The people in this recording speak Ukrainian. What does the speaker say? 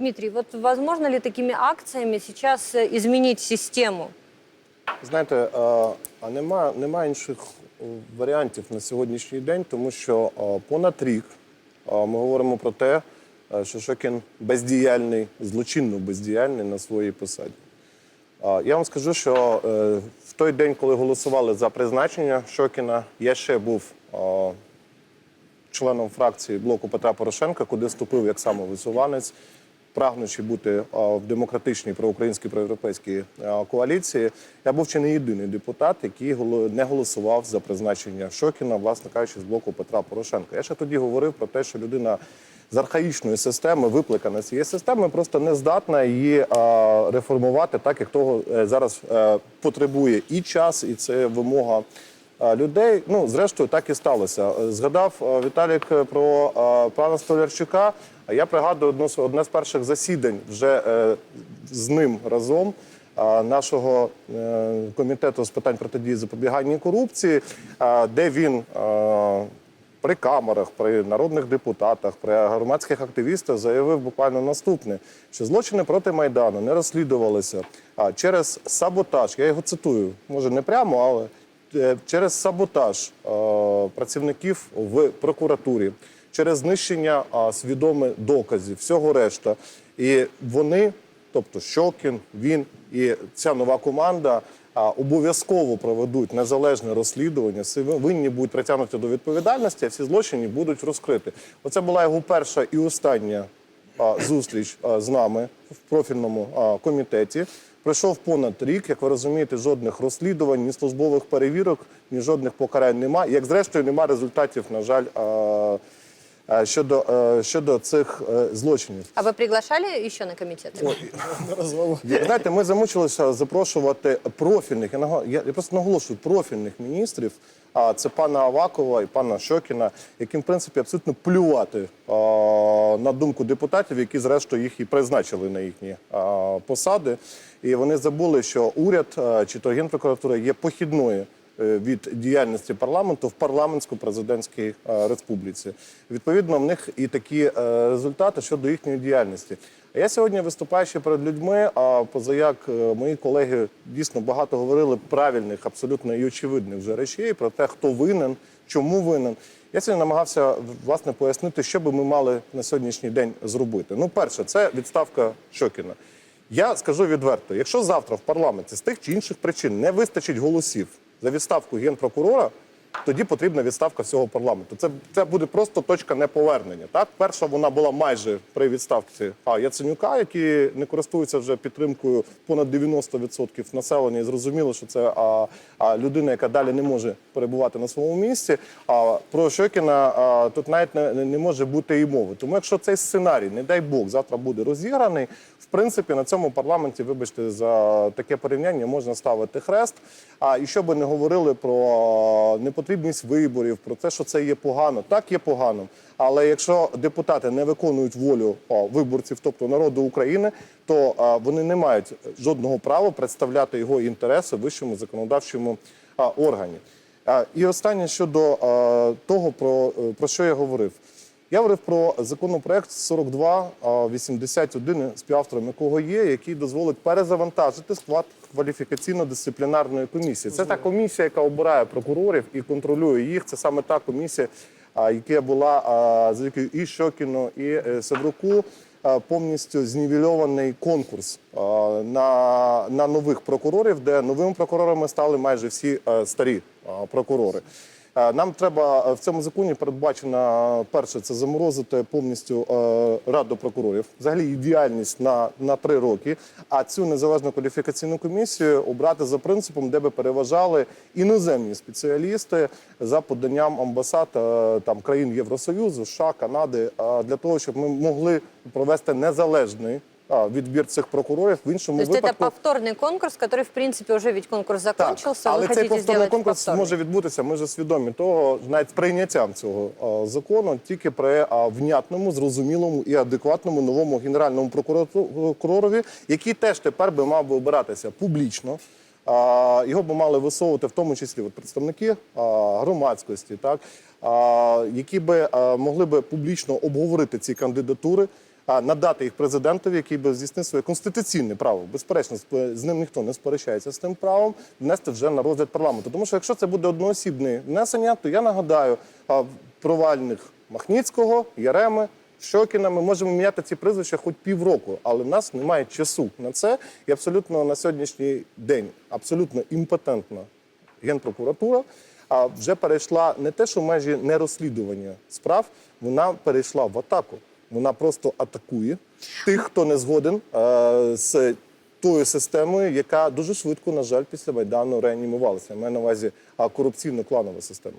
Дмитрий, вот возможно ли такими акциями сейчас э, изменить систему? Знаєте, е, а нема, нема інших е, варіантів на сьогоднішній день, тому що е, понад рік ми говоримо про те, що Шокін бездіяльний, злочинно бездіяльний на своїй посаді. Я вам скажу, що в той день, коли голосували за призначення Шокіна, я ще був членом фракції блоку Петра Порошенка, куди вступив як самовисуванець, прагнучи бути в демократичній проукраїнській проєвропейській а, коаліції. Я був чи не єдиний депутат, який не голосував за призначення Шокіна, власне кажучи, з блоку Петра Порошенка. Я ще тоді говорив про те, що людина. З архаїчної системи, викликана цієї системи, просто не здатна її реформувати так, як того е, зараз е, потребує і час, і це вимога людей. Ну, зрештою, так і сталося. Е, Згадав е, Віталік е, про пана Столярчука. Я пригадую одно з- одне з перших засідань вже з ним разом. Нашого комітету з питань протидії запобігання корупції, де він при камерах, при народних депутатах, при громадських активістах заявив буквально наступне: що злочини проти майдану не розслідувалися через саботаж. Я його цитую, може не прямо, але через саботаж е, працівників в прокуратурі, через знищення а, свідоме доказів, всього решта. І вони, тобто Щокін, він і ця нова команда. Обов'язково проведуть незалежне розслідування, винні будуть притягнуті до відповідальності, а всі злочини будуть розкриті. Оце була його перша і остання зустріч з нами в профільному комітеті. Пройшов понад рік. Як ви розумієте, жодних розслідувань, ні службових перевірок, ні жодних покарань немає. Як зрештою немає результатів, на жаль, щодо, щодо цих е, злочинів. А вы приглашали еще на комитеты? Ви Знаєте, ми замучилися запрошувати профільних. Я, просто наголошую профільних міністрів. А це пана Авакова і пана Щокіна, яким в принципі абсолютно плювати а, на думку депутатів, які зрештою їх і призначили на їхні а, посади. І вони забули, що уряд а, чи то генпрокуратура є похідною е, від діяльності парламенту в парламентсько-президентській е, республіці. Відповідно, в них і такі е, результати щодо їхньої діяльності. А я сьогодні виступаючи перед людьми, а позаяк е, мої колеги дійсно багато говорили правильних, абсолютно і очевидних вже речей про те, хто винен, чому винен. Я сьогодні намагався власне пояснити, що би ми мали на сьогоднішній день зробити. Ну, перше, це відставка Щокіна. Я скажу відверто: якщо завтра в парламенті з тих чи інших причин не вистачить голосів за відставку генпрокурора, тоді потрібна відставка всього парламенту. Це, це буде просто точка неповернення. Так, перша вона була майже при відставці а, Яценюка, який не користується вже підтримкою понад 90% населення, і зрозуміло, що це а, а, людина, яка далі не може перебувати на своєму місці. А про Щокіна а, тут навіть не, не може бути і мови. Тому якщо цей сценарій, не дай Бог, завтра буде розіграний, в принципі, на цьому парламенті, вибачте, за таке порівняння можна ставити хрест. А і що би не говорили про непотрібність виборів, про те, що це є погано, так є погано. Але якщо депутати не виконують волю виборців, тобто народу України, то вони не мають жодного права представляти його інтереси в вищому законодавчому органі. І останнє щодо того, про, е, про що я говорив. Я говорив про законопроект 4281, співавтором якого є, який дозволить перезавантажити склад кваліфікаційно-дисциплінарної комісії. Це та комісія, яка обирає прокурорів і контролює їх. Це саме та комісія, яка була а, завдяки і Щокіну, і е, Севруку. Повністю знівельований конкурс на, на нових прокурорів, де новими прокурорами стали майже всі е, старі прокурори. Е, Нам треба е, в цьому законі передбачено перше це заморозити повністю е, раду прокурорів, взагалі її діяльність на, на три роки. А цю незалежну кваліфікаційну комісію обрати за принципом, де би переважали іноземні спеціалісти за поданням амбасад там країн Євросоюзу, США, Канади, для того, щоб ми могли провести незалежний відбір цих прокурорів в іншому То есть випадку. это повторный конкурс, который, в принципе, уже ведь конкурс Так, закончился, але вы цей хотите повторний сделать конкурс повторный. може відбутися. Ми вже свідомі того, навіть з прийняттям цього а, закону, тільки при а, внятному, зрозумілому і адекватному новому генеральному прокурату- прокуророві, який теж тепер би мав би обиратися публічно. А, Його би мали висовувати в тому числі от, представники а, громадськості, так а, які би а, могли би публічно обговорити ці кандидатури. а, надати їх президентові, який би здійснив своє конституційне право. Безперечно, з ним ніхто не сперечається з тим правом, внести вже на розгляд парламенту. Тому що якщо це буде одноосібне внесення, то я нагадаю провальних Махніцького, Яреми. Щокіна, ми можемо міняти ці прізвища хоч півроку, але в нас немає часу на це. І абсолютно на сьогоднішній день абсолютно імпотентна генпрокуратура а вже перейшла не те, що в межі нерозслідування справ, вона перейшла в атаку. Вона просто атакує тих, хто не згоден е, з тою системою, яка дуже швидко, на жаль, після майдану реанімувалася. Я маю на увазі корупційно-кланова систему.